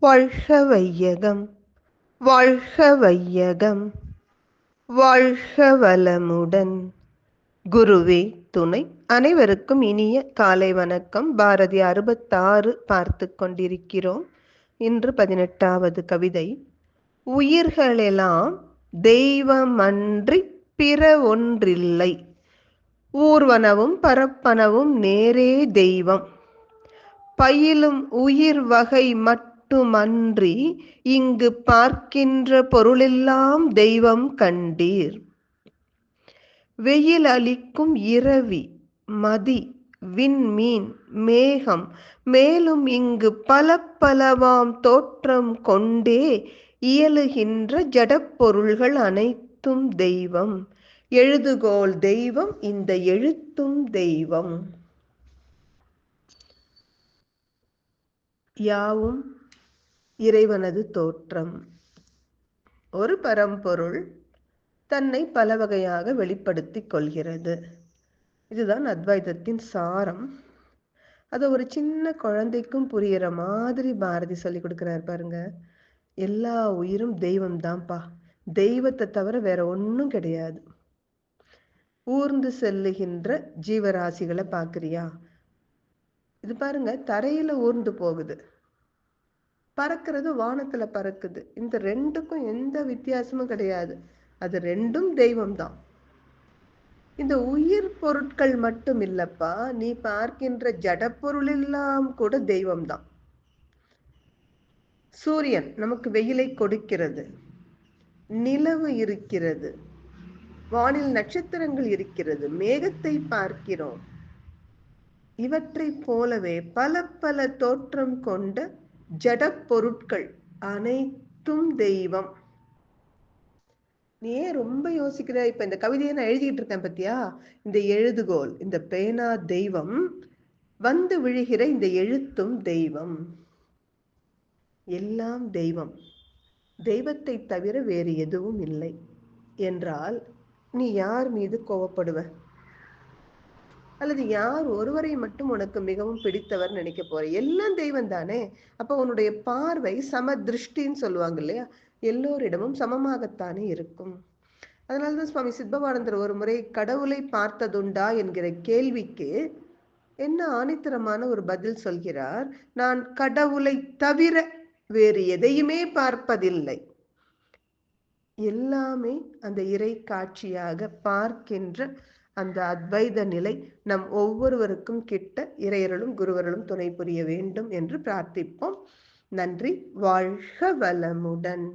வாழ்க வையகம் வாழ்க வையகம் வாழ்க வளமுடன் குருவே துணை. அனைவருக்கும் இனிய காலை வணக்கம். பாரதி அறுபத்தாறு பார்த்து கொண்டிருக்கிறோம். இன்று பதினெட்டாவது கவிதை. உயிர்களெல்லாம் தெய்வமன்றி பிற ஒன்றில்லை. ஊர்வனவும் பரப்பனவும் நேரே தெய்வம். பயிலும் உயிர் வகை மட்டுமன்றி இங்கு பார்க்கின்ற பொருளெல்லாம் தெய்வம் கண்டீர். வெயில் அளிக்கும் இரவி மதி விண்மீன் மேகம் மேலும் இங்கு பல பலவாம் தோற்றம் கொண்டே இயலுகின்ற ஜடப்பொருள்கள் அனைத்தும் தெய்வம். எழுதுகோல் தெய்வம் இந்த எழுத்தும் தெய்வம். யாவும் இறைவனது தோற்றம். ஒரு பரம்பொருள் தன்னை பல வகையாக வெளிப்படுத்திக் கொள்கிறது. இதுதான் அத்வைதத்தின் சாரம். அதை ஒரு சின்ன குழந்தைக்கும் புரியிற மாதிரி பாரதி சொல்லி கொடுக்குறாரு பாருங்க. எல்லா உயிரும் தெய்வம் தான்ப்பா தெய்வத்தை தவிர வேற ஒன்றும் கிடையாது. ஊர்ந்து செல்லுகின்ற ஜீவராசிகளை பார்க்குறியா? இது பாருங்க தரையில ஊர்ந்து போகுது. பறக்கிறது வானத்துல பறக்குது. இந்த ரெண்டுக்கும் எந்த வித்தியாசமும் கிடையாது. அது ரெண்டும் தெய்வம் தான் இந்த உயிர் பொருட்கள் மட்டும் இல்லப்பா நீ பார்க்கின்ற ஜடப்பொருள் எல்லாம் கூட தெய்வம் தான் சூரியன் நமக்கு வெயிலை கொடுக்கிறது. நிலவு இருக்கிறது. வானில் நட்சத்திரங்கள் இருக்கிறது. மேகத்தை பார்க்கிறோம். இவற்றை போலவே பல பல தோற்றம் கொண்ட ஜட பொருட்கள் அனைத்தும் தெய்வம். நீ ஏன் ரொம்ப யோசிக்கிற? இப்ப இந்த கவிதையை நான் எழுதிட்டு இருக்கேன் பத்தியா? இந்த எழுதுகோல் இந்த பேனா தெய்வம் வந்து விழுகிற இந்த எழுத்தும் தெய்வம். எல்லாம் தெய்வம். தெய்வத்தை தவிர வேறு எதுவும் இல்லை. என்றால் நீ யார் மீது கோவப்படுவ? அல்லது யார் ஒருவரை மட்டும் உனக்கு மிகவும் பிடித்தவர் நினைக்க போற? எல்லாம் தெய்வம் தானே. அப்ப உன்னுடைய பார்வை சம திருஷ்டின்னு சொல்லுவாங்க இல்லையா? எல்லோரிடமும் சமமாகத்தானே இருக்கும். அதனால்தான் சுவாமி சித்பவானந்தர் ஒரு முறை கடவுளை பார்த்ததுண்டா என்கிற கேள்விக்கு என்ன ஆணித்தரமான ஒரு பதில் சொல்கிறார்? நான் கடவுளை தவிர வேறு எதையுமே பார்ப்பதில்லை. எல்லாமே அந்த இறை காட்சியாக பார்க்கின்ற அந்த அத்வைத நிலை நம் ஒவ்வொருவருக்கும் கிட்ட இறையர்களும் குருவர்களும் துணை புரிய வேண்டும் என்று பிரார்த்திப்போம். நன்றி. வாழ்க வளமுடன்.